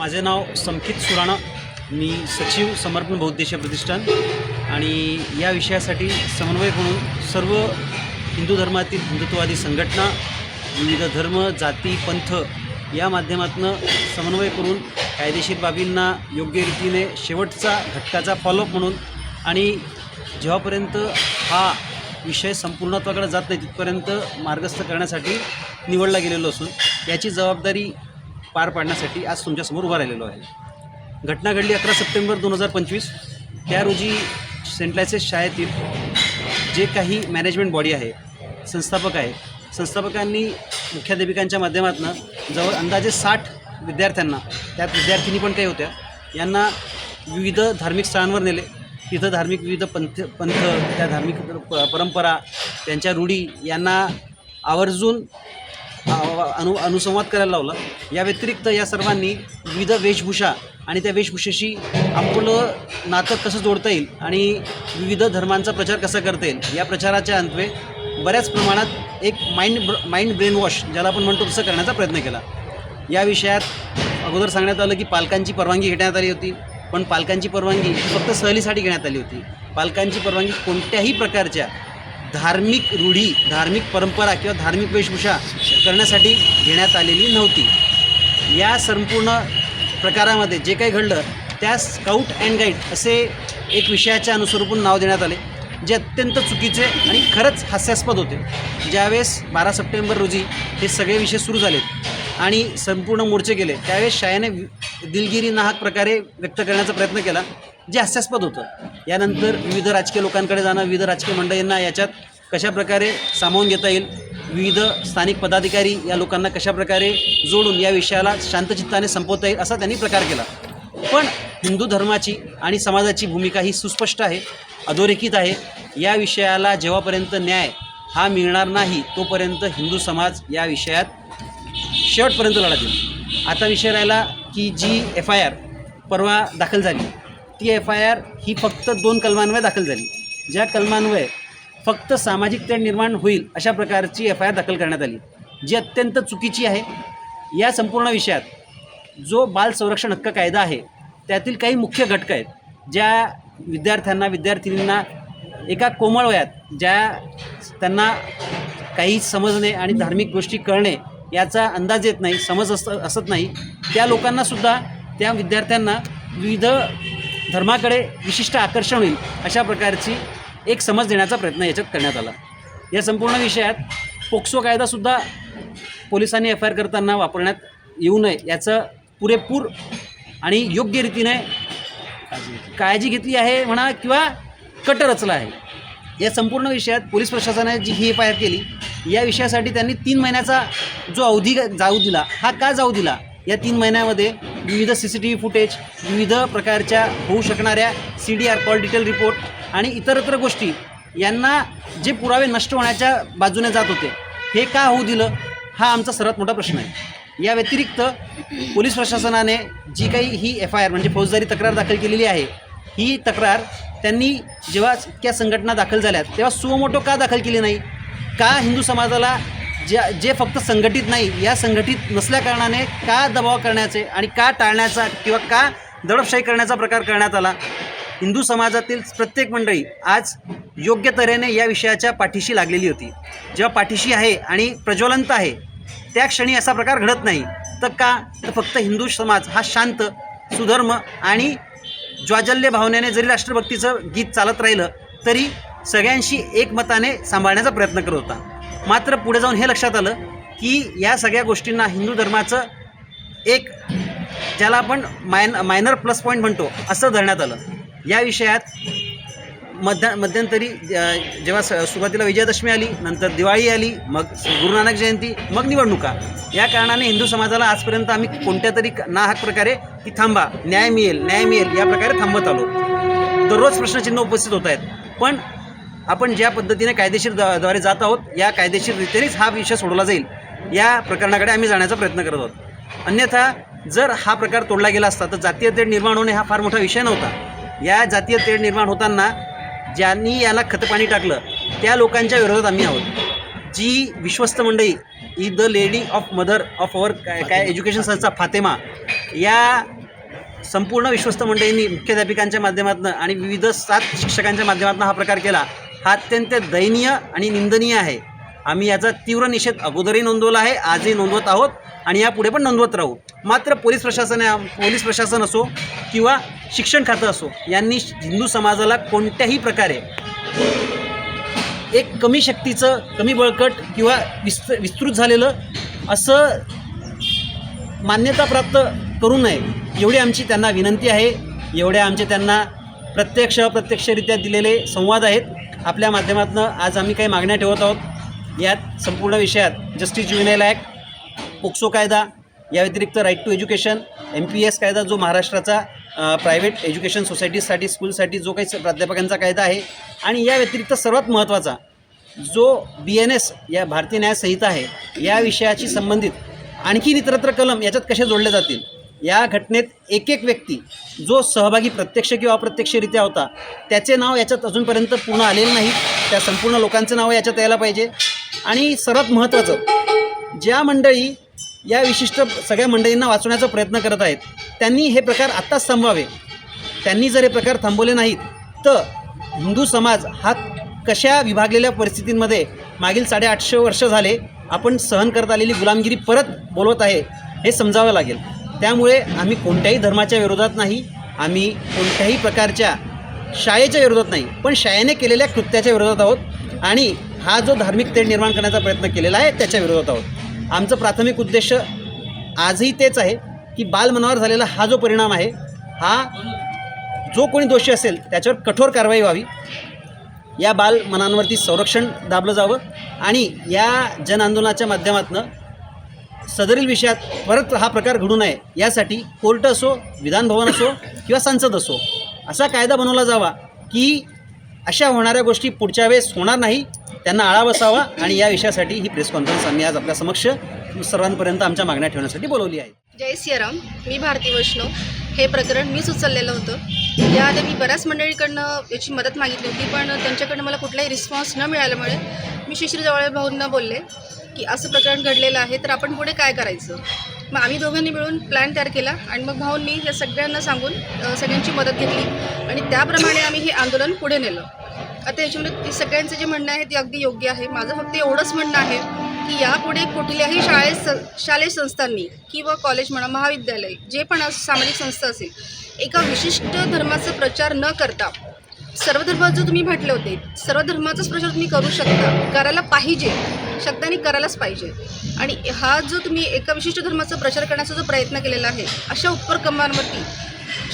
माझे नाव संकित सुराणा. मी सचिव समर्पण बहुद्देशीय प्रतिष्ठान आणि या विषयासाठी समन्वयक म्हणून सर्व हिंदू धर्मातील हिंदुत्ववादी संघटना विविध धर्म जाती पंथ या माध्यमातून समन्वय करून कायदेशीर बाबींना योग्य रीतीने शेवटचा घटकाचा फॉलोअप म्हणून आणि जेव्हापर्यंत हा विषय संपूर्णत्वाकडे जात नाही तिथपर्यंत मार्गस्थ करण्यासाठी निवडला गेलेलो असून याची जबाबदारी पार पाडण्यासाठी आज तुमच्यासमोर उभा राहिलेलो आहे. घटना घडली अकरा सप्टेंबर दोन हजार पंचवीस. त्या रोजी सेंट लायसेस शाळेतील जे काही मॅनेजमेंट बॉडी आहे संस्थापक आहे संस्थापकांनी मुख्याध्यापिकांच्या माध्यमातून जवळ अंदाजे साठ विद्यार्थ्यांना त्यात विद्यार्थिनी पण काही होत्या यांना विविध धार्मिक स्थळांवर नेले. तिथं धार्मिक विविध पंथ पंथ त्या धार्मिक प- परंपरा त्यांच्या रूढी यांना आवर्जून अनु अनुसंवाद करायला लावला. या व्यतिरिक्त या सर्वांनी विविध वेशभूषा आणि त्या वेशभूषेशी आपलं नातं कसं जोडता येईल आणि विविध धर्मांचा प्रचार कसा करता येईल या प्रचाराच्या अंतवे बऱ्याच प्रमाणात एक माइंड ब्र माइंड ब्रेन वॉश ज्याला आपण म्हणतो तसं करण्याचा प्रयत्न केला. या विषयात अगोदर सांगण्यात आलं की पालकांची परवानगी घेण्यात आली होती पण पालकांची परवानगी फक्त सहलीसाठी घेण्यात आली होती. पालकांची परवानगी कोणत्याही प्रकारच्या धार्मिक रूढी धार्मिक परंपरा किंवा धार्मिक वेशभूषा करण्यासाठी घेण्यात आलेली नव्हती. या संपूर्ण प्रकारामध्ये जे काही घडलं त्या स्काउट अँड गाईड असे एक विषयाच्या अनुस्वरूपून नाव देण्यात आले जे अत्यंत चुकीचे आणि खरंच हास्यास्पद होते. ज्यावेळेस बारा सप्टेंबर रोजी हे सगळे विषय सुरू झालेत आणि संपूर्ण मोर्चे गेले त्यावेळेस शाळेने दिलगिरी नाहक प्रकारे व्यक्त करण्याचा प्रयत्न केला जे हास्यास्पद होतं. यानंतर विविध राजकीय लोकांकडे जाणं विविध राजकीय मंडळींना याच्यात कशाप्रकारे सामावून घेता येईल विविध स्थानिक पदाधिकारी या लोकांना कशाप्रकारे जोडून या विषयाला शांतचित्ताने संपवता येईल असा त्यांनी प्रकार केला. पण हिंदू धर्माची आणि समाजाची भूमिका ही सुस्पष्ट आहे अधोरेखित आहे. या विषयाला जेव्हापर्यंत न्याय हा मिळणार नाही तोपर्यंत हिंदू समाज या विषयात शेवटपर्यंत लढा देऊ. आता विषय राहिला की जी एफ आय आर परवा दाखल झाली ती एफ आय आर ही फक्त दोन कलमान्वये दाखल झाली. ज्या कलमान्वये फक्त सामाजिक तेढ निर्माण होईल अशा प्रकारची एफ आय आर दाखल करण्यात आली. जी अत्यंत चुकीची आहे. या संपूर्ण विषयात जो बाल संरक्षण हक्क कायदा आहे त्यातील काही मुख्य घटक आहेत ज्या विद्यार्थ्यांना विद्यार्थिनींना एका कोमळ वयात ज्या त्यांना काही समजणे आणि धार्मिक गोष्टी कळणे याचा अंदाज येत नाही समज असत असत नाही. त्या लोकांनासुद्धा त्या विद्यार्थ्यांना विविध धर्माकडे विशिष्ट आकर्षण होईल अशा प्रकारची एक समज देण्याचा प्रयत्न याच्यात करण्यात आला. या संपूर्ण विषयात पोक्सो कायदासुद्धा पोलिसांनी एफ आय आर करताना वापरण्यात येऊ नये याचं पुरेपूर आणि योग्य रीतीने काळजी घेतली आहे म्हणा किंवा कट रचला आहे. या संपूर्ण विषयात पोलीस प्रशासनाने जी ही एफ आय आर केली या विषयासाठी त्यांनी तीन महिन्याचा जो अवधी जाऊ दिला हा का जाऊ दिला? या तीन महिन्यामध्ये विविध C C T V footage विविध प्रकारच्या होऊ शकणाऱ्या C D R call detail report आणि इतरत्र गोष्टी यांना जे पुरावे नष्ट होण्याच्या बाजूने जात होते हे का होऊ दिलं? हा आमचा सर्वात मोठा प्रश्न आहे. या व्यतिरिक्त पोलीस प्रशासनाने जी काही ही एफ आय आर म्हणजे फौजदारी तक्रार दाखल केलेली आहे ही तक्रार त्यांनी जेव्हा त्या संघटना दाखल झाल्या तेव्हा सुमोटो का दाखल केली नाही? का हिंदू समाजाला ज्या जे फक्त संघटित नाही या संघटित नसल्याकारणाने का दबाव करण्याचे आणि का टाळण्याचा किंवा का दडपशाही करण्याचा प्रकार करण्यात आला? हिंदू समाजातील प्रत्येक मंडळी आज योग्य तऱ्हेने या विषयाच्या पाठीशी लागलेली होती. जेव्हा पाठीशी आहे आणि प्रज्वलंत आहे त्या क्षणी असा प्रकार घडत नाही. तर का? तर फक्त हिंदू समाज हा शांत सुधर्म आणि ज्वाजल्य भावनेने जरी राष्ट्रभक्तीचं गीत चालत राहिलं तरी सगळ्यांशी एकमताने सांभाळण्याचा प्रयत्न करत होता. मात्र पुढे जाऊन हे लक्षात आलं की या सगळ्या गोष्टींना हिंदू धर्माचं एक ज्याला आपण मायन मायनर प्लस पॉईंट म्हणतो असं धरण्यात आलं. या विषयात मध्य मध्यंतरी जेव्हा स सुरुवातीला विजयादशमी आली नंतर दिवाळी आली मग गुरु नानक जयंती मग निवडणुका. या कारणाने हिंदू समाजाला आजपर्यंत आम्ही कोणत्या तरी नाहक प्रकारे की थांबा न्याय मिळेल न्याय मिळेल या प्रकारे थांबत आलो. दररोज प्रश्नचिन्ह उपस्थित होत आहेत पण आपण ज्या पद्धतीने कायदेशीरद्वारे जात आहोत या कायदेशीर रीतीनेच हा विषय सोडवला जाईल. या प्रकरणाकडे आम्ही जाण्याचा प्रयत्न करत आहोत. अन्यथा जर हा प्रकार तोडला गेला असता तर जातीय तेढ निर्माण होणे हा फार मोठा विषय नव्हता. या जातीय तेढ निर्माण होताना ज्यांनी याला खतपाणी टाकलं त्या लोकांच्या विरोधात आम्ही आहोत. जी विश्वस्त मंडळी ही the lady of mother of our काय काय एज्युकेशन संस्था फातेमा या संपूर्ण विश्वस्त मंडळींनी मुख्याध्यापिकांच्या माध्यमातून आणि विविध सात शिक्षकांच्या माध्यमातून हा प्रकार केला. हा अत्यंत दयनीय आणि निंदनीय आहे. आम्ही याचा तीव्र निषेध अगोदरही नोंदवला आहे आजही नोंदवत आहोत आणि यापुढे पण नोंदवत राहू. मात्र पोलीस प्रशासन पोलीस प्रशासन असो किंवा शिक्षण खातं असो यांनी हिंदू समाजाला कोणत्याही प्रकारे एक कमी शक्तीचं कमी बळकट किंवा विस्त विस्तृत झालेलं असं मान्यता प्राप्त करू नये एवढी आमची त्यांना विनंती आहे. एवढ्या आमचे त्यांना प्रत्यक्ष अप्रत्यक्षरित्या दिलेले संवाद आहेत. आपल्या माध्यमातून आज आम्ही काही मागण्या ठेवत आहोत. यात संपूर्ण विषयात जस्टिस ज्युनियल ॲक्ट पोक्सो कायदा या व्यतिरिक्त right to education M P S कायदा जो महाराष्ट्राचा प्रायव्हेट एज्युकेशन सोसायटीसाठी स्कूलसाठी जो काही प्राध्यापकांचा कायदा आहे आणि या व्यतिरिक्त सर्वात महत्त्वाचा जो बी एन एस या भारतीय न्याय संहिता आहे या विषयाशी संबंधित आणखी इतरत्र कलम याच्यात कसे जोडले जातील? या घटनेत एक एक व्यक्ती जो सहभागी प्रत्यक्ष किंवा अप्रत्यक्षरित्या होता त्याचे नाव याच्यात अजूनपर्यंत पूर्ण आलेलं नाही. त्या संपूर्ण लोकांचं नाव याच्यात यायला पाहिजे. आणि सर्वात महत्त्वाचं ज्या मंडळी या विशिष्ट सगळ्या मंडळींना वाचवण्याचा प्रयत्न करत आहेत त्यांनी हे प्रकार आत्ताच थांबवावे. त्यांनी जर हे प्रकार थांबवले नाहीत तर हिंदू समाज हा कशा विभागलेल्या परिस्थितींमध्ये मागील साडेआठशे वर्ष झाले आपण सहन करत आलेली गुलामगिरी परत बोलवत आहे हे समजावं लागेल. त्यामुळे आम्ही कोणत्याही धर्माच्या विरोधात नाही आम्ही कोणत्याही प्रकारच्या शाळेच्या विरोधात नाही पण शाळेने केलेल्या कृत्याच्या विरोधात आहोत आणि हा जो धार्मिक तेढ निर्माण करण्याचा प्रयत्न केलेला आहे त्याच्या विरोधात आहोत. आमचं प्राथमिक उद्देश आजही तेच आहे की बालमनावर झालेला हा जो परिणाम आहे हा जो कोणी दोषी असेल त्याच्यावर कठोर कारवाई व्हावी. या बालमनांवरती संरक्षण दाबलं जावं आणि या जनआंदोलनाच्या माध्यमातून सदरील विषयात परत हा प्रकार घडू नये यासाठी कोर्ट असो विधानभवन असो किंवा संसद असो असा कायदा बनवला जावा की अशा होणाऱ्या गोष्टी पुढच्या वेळेस होणार नाही त्यांना आळा बसावा आणि या विषयासाठी ही प्रेस कॉन्फरन्स आम्ही आज आपल्या समक्ष सर्वांपर्यंत आमच्या मागण्या ठेवण्यासाठी बोलवली आहे. जय सियाराम मी भारती वैष्णव. हे प्रकरण मीच उचललेलं होतं. याआधी मी बऱ्याच मंडळीकडनं याची मदत मागितली होती पण त्यांच्याकडनं मला कुठलाही रिस्पॉन्स न मिळाल्यामुळे मी शिश्री जवळ भाऊंना बोलले. की असं प्रकरण घडलेलं आहे तर आपण पुढे काय करायचं? मग आम्ही दोघांनी मिळून प्लॅन तयार केला आणि मग भाऊंनी या सगळ्यांना सांगून सगळ्यांची मदत घेतली आणि त्याप्रमाणे आम्ही हे आंदोलन पुढे नेलं. आता याच्यामध्ये सगळ्यांचं जे म्हणणं आहे ते अगदी योग्य आहे. माझं फक्त एवढंच म्हणणं आहे की यापुढे कुठल्याही शाळेत स शालेय संस्थांनी किंवा कॉलेज म्हणा महाविद्यालय जे पण सामाजिक संस्था असेल एका विशिष्ट धर्माचा प्रचार न करता सर्व धर्माचं तुम्ही म्हटले होते सर्व धर्माचाच प्रचार तुम्ही करू शकता. करायला पाहिजे. शब्दांनी करायलाच पाहिजे. आणि हा जो तुम्ही एका विशिष्ट धर्माचा प्रचार करण्याचा जो प्रयत्न केलेला आहे अशा उपक्रमांवरती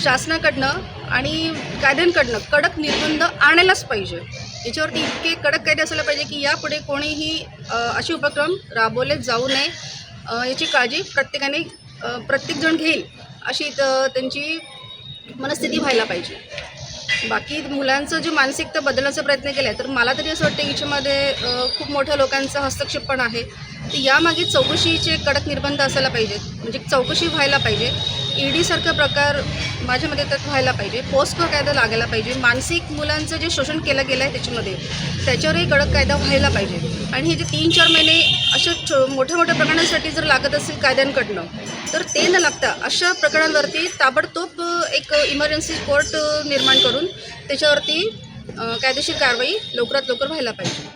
शासनाकडनं आणि कायद्यांकडनं कडक निर्बंध आणायलाच पाहिजे. याच्यावरती इतके कडक कायदे असायला पाहिजे की यापुढे कोणीही असे उपक्रम राबवले जाऊ नये. याची काळजी प्रत्येकाने प्रत्येकजण घेईल अशी त- त्यांची मनस्थिती व्हायला पाहिजे. बाकी मुलांचं जे मानसिकता बदलण्याचा प्रयत्न केला आहे तर मला तरी असं वाटतं याच्यामध्ये खूप मोठ्या लोकांचा हस्तक्षेप पण आहे. तर यामागे चौकशीचे कडक निर्बंध असायला पाहिजेत. म्हणजे चौकशी व्हायला पाहिजे. ईडीसारखा प्रकार माझ्यामध्ये तर त्यात व्हायला पाहिजे. पोस्को कायदा लागायला पाहिजे. मानसिक मुलांचं जे शोषण केलं गेलं आहे त्याच्यामध्ये त्याच्यावरही कडक कायदा व्हायला पाहिजे. आणि हे जे तीन चार महिने अशा छो मोठ्या मोठ्या प्रकरणांसाठी जर लागत असेल कायद्यांकडनं तर ते न लागता अशा प्रकरणांवरती ताबडतोब एक इमर्जन्सी कोर्ट निर्माण करून त्याच्यावरती कायदेशीर कारवाई लवकरात लवकर व्हायला पाहिजे.